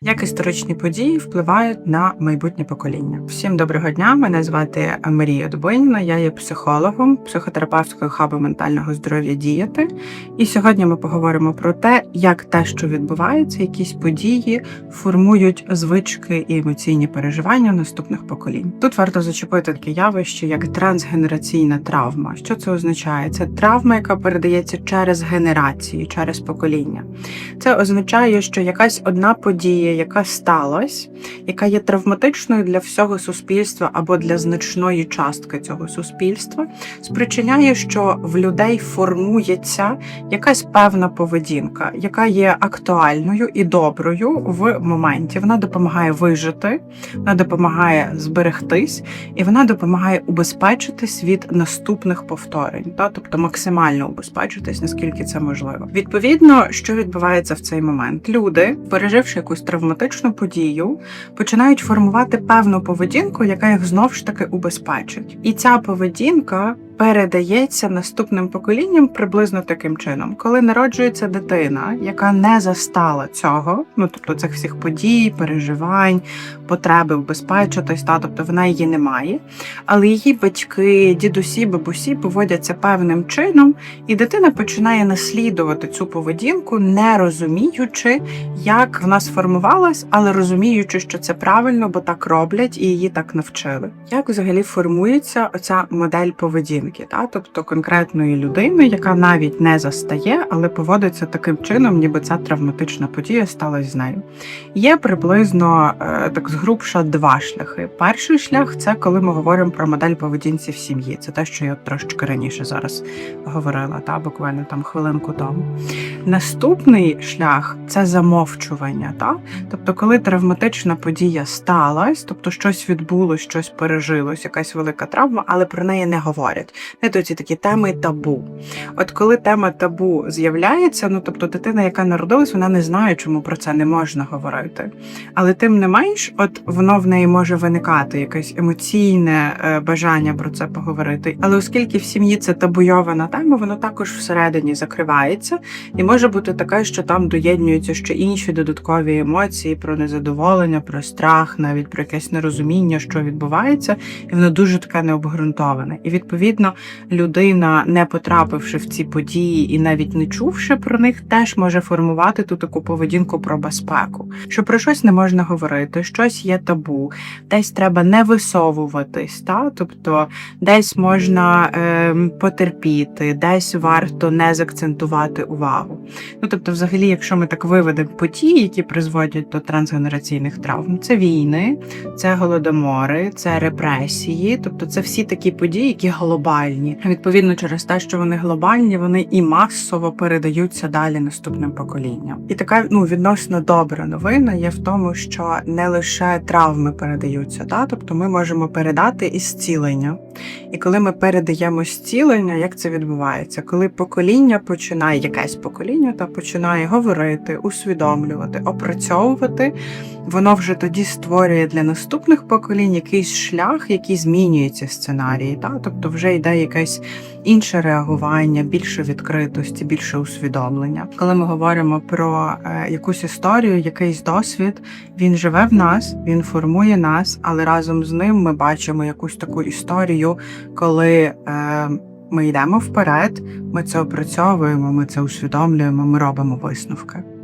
Як історичні події впливають на майбутнє покоління? Всім доброго дня! Мене звати Марія Дубиніна, я є психологом, психотерапевткою хабу ментального здоров'я діяти. І сьогодні ми поговоримо про те, як те, що відбувається, якісь події формують звички і емоційні переживання наступних поколінь. Тут варто зачепити таке явище, як трансгенераційна травма. Що це означає? Це травма, яка передається через генерації, через покоління. Це означає, що якась одна подія, яка сталася, яка є травматичною для всього суспільства або для значної частки цього суспільства, спричиняє, що в людей формується якась певна поведінка, яка є актуальною і доброю в моменті. Вона допомагає вижити, вона допомагає зберегтись, і вона допомагає убезпечитись від наступних повторень, та тобто максимально убезпечитись, наскільки це можливо. Відповідно, що відбувається в цей момент, люди, переживши якусь травматичну подію, починають формувати певну поведінку, яка їх знов ж таки убезпечить, і ця поведінка. Передається наступним поколінням приблизно таким чином, коли народжується дитина, яка не застала цього, ну тобто цих всіх подій, переживань, потреби убезпечитись, та тобто вона її не має. Але її батьки, дідусі, бабусі поводяться певним чином, і дитина починає наслідувати цю поведінку, не розуміючи, як вона сформувалась, але розуміючи, що це правильно, бо так роблять і її так навчили. Як взагалі формується оця модель поведінки, та тобто конкретної людини, яка навіть не застає, але поводиться таким чином, ніби ця травматична подія сталася з нею. Є приблизно е, так згрубша два шляхи. Перший шлях це коли ми говоримо про модель поведінці в сім'ї. Це те, що я трошечки раніше зараз говорила, та буквально там хвилинку тому. Наступний шлях це замовчування. Та? Тобто, коли травматична подія сталася, тобто щось відбулось, щось пережилось, якась велика травма, але про неї не говорять. То ці такі теми табу. От коли тема табу з'являється, ну тобто дитина, яка народилась, вона не знає, чому про це не можна говорити. Але тим не менш, от воно в неї може виникати якесь емоційне е, бажання про це поговорити. Але оскільки в сім'ї це табуйована тема, воно також всередині закривається, і може бути таке, що там доєднуються ще інші додаткові емоції про незадоволення, про страх, навіть про якесь нерозуміння, що відбувається, і воно дуже таке необґрунтоване. І відповідно людина, не потрапивши в ці події і навіть не чувши про них, теж може формувати ту таку поведінку про безпеку, що про щось не можна говорити, щось є табу, десь треба не висовуватись, та тобто десь можна е, потерпіти, десь варто не закцентувати увагу. Ну тобто, взагалі, якщо ми так виведемо події, які призводять до трансгенераційних травм, це війни, це голодомори, це репресії, тобто це всі такі події, які глобальні. Відповідно, через те, що вони глобальні, вони і масово передаються далі наступним поколінням. І така ну відносно добра новина є в тому, що не лише травми передаються, та тобто ми можемо передати і зцілення. І коли ми передаємо зцілення, як це відбувається? Коли покоління починає якесь покоління та починає говорити, усвідомлювати, опрацьовувати, воно вже тоді створює для наступних поколінь якийсь шлях, який змінюється сценарії. Та? Тобто вже йде якесь інше реагування, більше відкритості, більше усвідомлення. Коли ми говоримо про е, якусь історію, якийсь досвід, він живе в нас, він формує нас, але разом з ним ми бачимо якусь таку історію, коли. Е, ми йдемо вперед, ми це опрацьовуємо, ми це усвідомлюємо, ми робимо висновки.